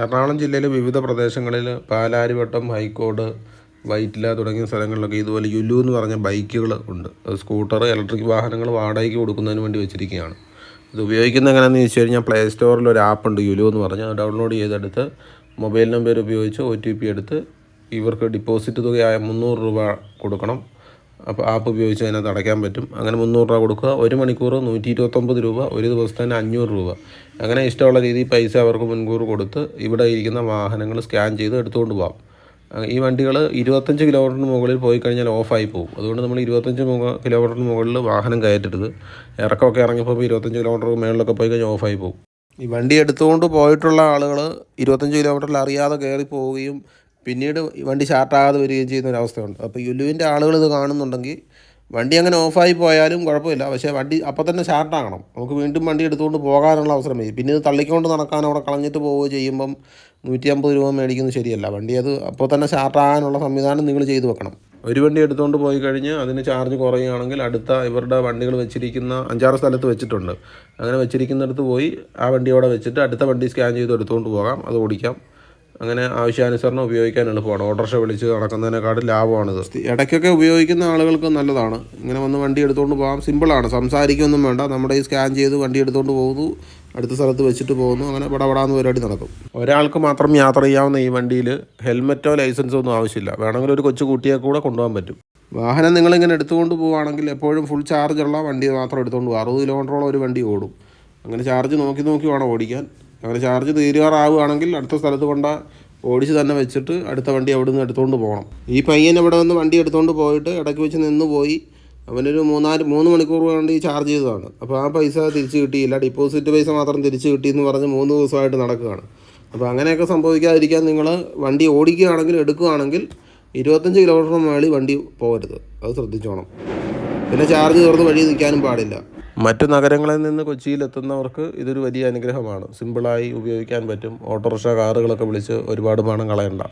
എറണാകുളം ജില്ലയിലെ വിവിധ പ്രദേശങ്ങളിൽ പാലാരിവട്ടം ഹൈക്കോട് വൈറ്റില തുടങ്ങിയ സ്ഥലങ്ങളിലൊക്കെ ഇതുപോലെ യുലു എന്ന് പറഞ്ഞ ബൈക്കുകൾ ഉണ്ട്. സ്കൂട്ടർ ഇലക്ട്രിക് വാഹനങ്ങൾ വാടകയ്ക്ക് കൊടുക്കുന്നതിന് വേണ്ടി വെച്ചിരിക്കുകയാണ്. ഇത് ഉപയോഗിക്കുന്നത് എങ്ങനെയാണെന്ന് ചോദിച്ചു കഴിഞ്ഞാൽ പ്ലേ സ്റ്റോറിൽ ഒരു ആപ്പ് ഉണ്ട് യുലു എന്ന് പറഞ്ഞ്. ഡൗൺലോഡ് ചെയ്തെടുത്ത് മൊബൈൽ നമ്പർ ഉപയോഗിച്ച് ഒ ടി പി എടുത്ത് ഇവർക്ക് ഡിപ്പോസിറ്റ് തുകയായ മുന്നൂറ് രൂപ കൊടുക്കണം. അപ്പോൾ ആപ്പ് ഉപയോഗിച്ച് അതിനകത്ത് അടയ്ക്കാൻ പറ്റും. അങ്ങനെ മുന്നൂറ് രൂപ കൊടുക്കുക. ഒരു മണിക്കൂർ നൂറ്റി ഇരുപത്തൊമ്പത് രൂപ ഒരു ദിവസത്തിന് അഞ്ഞൂറ് രൂപ. അങ്ങനെ ഇഷ്ടമുള്ള രീതിയിൽ പൈസ അവർക്ക് മുൻകൂർ കൊടുത്ത് ഇവിടെ ഇരിക്കുന്ന വാഹനങ്ങൾ സ്കാൻ ചെയ്ത് എടുത്തുകൊണ്ട് പോകാം ഈ വണ്ടികൾ ഇരുപത്തഞ്ച് കിലോമീറ്ററിന് മുകളിൽ പോയി കഴിഞ്ഞാൽ ഓഫായി പോകും. അതുകൊണ്ട് നമ്മൾ ഇരുപത്തഞ്ച് കിലോമീറ്ററിന് മുകളിൽ വാഹനം കയറ്റരുത്. ഇറക്കമൊക്കെ ഇറങ്ങിപ്പോൾ ഇരുപത്തഞ്ച് കിലോമീറ്റർ മേളിലൊക്കെ പോയി കഴിഞ്ഞാൽ ഓഫായി പോകും. ഈ വണ്ടി എടുത്തുകൊണ്ട് പോയിട്ടുള്ള ആളുകൾ ഇരുപത്തഞ്ച് കിലോമീറ്ററിൽ അറിയാതെ കയറി പോവുകയും പിന്നീട് വണ്ടി സ്റ്റാർട്ടാകാതെ വരികയും ചെയ്യുന്ന ഒരു അവസ്ഥയുണ്ട് അപ്പോൾ യുലുവിന്റെ ആളുകൾ ഇത് കാണുന്നുണ്ടെങ്കിൽ വണ്ടി അങ്ങനെ ഓഫായി പോയാലും കുഴപ്പമില്ല. പക്ഷേ വണ്ടി അപ്പോൾ തന്നെ സ്റ്റാർട്ടാകണം നമുക്ക് വീണ്ടും വണ്ടി എടുത്തുകൊണ്ട് പോകാനുള്ള അവസരം വരും. പിന്നെ ഇത് തള്ളിക്കൊണ്ട് നടക്കാൻ അവിടെ കളഞ്ഞിട്ട് പോവുകയോ ചെയ്യുമ്പം നൂറ്റി അമ്പത് രൂപ മേടിക്കുന്നത് ശരിയല്ല. വണ്ടി അത് അപ്പോൾ തന്നെ സ്റ്റാർട്ടാകാനുള്ള സംവിധാനം നിങ്ങൾ ചെയ്തു വെക്കണം. ഒരു വണ്ടി എടുത്തുകൊണ്ട് പോയി കഴിഞ്ഞ് അതിന് ചാർജ് കുറയുകയാണെങ്കിൽ അടുത്ത ഇവരുടെ വണ്ടികൾ വെച്ചിരിക്കുന്ന അഞ്ചാറ് സ്ഥലത്ത് വെച്ചിട്ടുണ്ട്. അങ്ങനെ വെച്ചിരിക്കുന്നിടത്ത് പോയി ആ വണ്ടി അവിടെ വെച്ചിട്ട് അടുത്ത വണ്ടി സ്കാൻ ചെയ്ത് എടുത്തുകൊണ്ട് പോകാം. അത് ഓടിക്കാം. അങ്ങനെ ആവശ്യാനുസരണം ഉപയോഗിക്കാൻ എളുപ്പമാണ് ഓട്ടോറിക്ഷ വിളിച്ച് നടക്കുന്നതിനെക്കാളും ലാഭമാണിത്. ഇടയ്ക്കൊക്കെ ഉപയോഗിക്കുന്ന ആളുകൾക്ക് നല്ലതാണ്. ഇങ്ങനെ വന്ന് വണ്ടി എടുത്തുകൊണ്ട് പോകാം. സിമ്പിളാണ് സംസാരിക്കൊന്നും വേണ്ട. നമ്മുടെ ഈ സ്കാൻ ചെയ്ത് വണ്ടി എടുത്തുകൊണ്ട് പോകുന്നു. അടുത്ത സ്ഥലത്ത് വെച്ചിട്ട് പോകുന്നു. അങ്ങനെ പടപടാന്ന് പരിപാടി നടക്കും. ഒരാൾക്ക് മാത്രം യാത്ര ചെയ്യാവുന്ന ഈ വണ്ടിയിൽ ഹെൽമെറ്റോ ലൈസൻസോ ഒന്നും ആവശ്യമില്ല. വേണമെങ്കിൽ ഒരു കൊച്ചു കുട്ടിയെ കൂടെ കൊണ്ടുപോകാൻ പറ്റും. വാഹനം നിങ്ങളിങ്ങനെ എടുത്തുകൊണ്ട് പോവുകയാണെങ്കിൽ എപ്പോഴും ഫുൾ ചാർജ് ഉള്ള വണ്ടി മാത്രം എടുത്തുകൊണ്ട് പോകും അറുപത് കിലോമീറ്ററോളം ഒരു വണ്ടി ഓടും. അങ്ങനെ ചാർജ് നോക്കി നോക്കി വേണം ഓടിക്കാൻ. അങ്ങനെ ചാർജ് തീരാറാവുകയാണെങ്കിൽ അടുത്ത സ്ഥലത്ത് കൊണ്ട് ഓടിച്ച് തന്നെ വെച്ചിട്ട് അടുത്ത വണ്ടി അവിടെ നിന്ന് എടുത്തുകൊണ്ട് പോകണം. ഈ പയ്യൻ ഇവിടെ വന്ന് വണ്ടി എടുത്തുകൊണ്ട് പോയിട്ട് ഇടയ്ക്ക് വെച്ച് നിന്ന് പോയി അവനൊരു മൂന്നാൽ മൂന്ന് മണിക്കൂർ വേണ്ടി ചാർജ് ചെയ്തതാണ്. അപ്പോൾ ആ പൈസ തിരിച്ച് കിട്ടിയില്ല. ഡിപ്പോസിറ്റ് പൈസ മാത്രം തിരിച്ച് കിട്ടി എന്ന് പറഞ്ഞ് മൂന്ന് ദിവസമായിട്ട് നടക്കുകയാണ്. അപ്പോൾ അങ്ങനെയൊക്കെ സംഭവിക്കാതിരിക്കാൻ നിങ്ങൾ വണ്ടി ഓടിക്കുകയാണെങ്കിൽ എടുക്കുകയാണെങ്കിൽ ഇരുപത്തഞ്ച് കിലോമീറ്റർ മേളിൽ വണ്ടി പോകരുത്. അത് ശ്രദ്ധിച്ചോണം. പിന്നെ ചാർജ് തീർന്ന് വഴി നിൽക്കാനും പാടില്ല. മറ്റു നഗരങ്ങളിൽ നിന്ന് കൊച്ചിയിൽ എത്തുന്നവർക്ക് ഇതൊരു വലിയ അനുഗ്രഹമാണ്. സിമ്പിളായി ഉപയോഗിക്കാൻ പറ്റും. ഓട്ടോറിക്ഷ കാറുകളൊക്കെ വിളിച്ച് ഒരുപാട് പണം കളയണ്ട.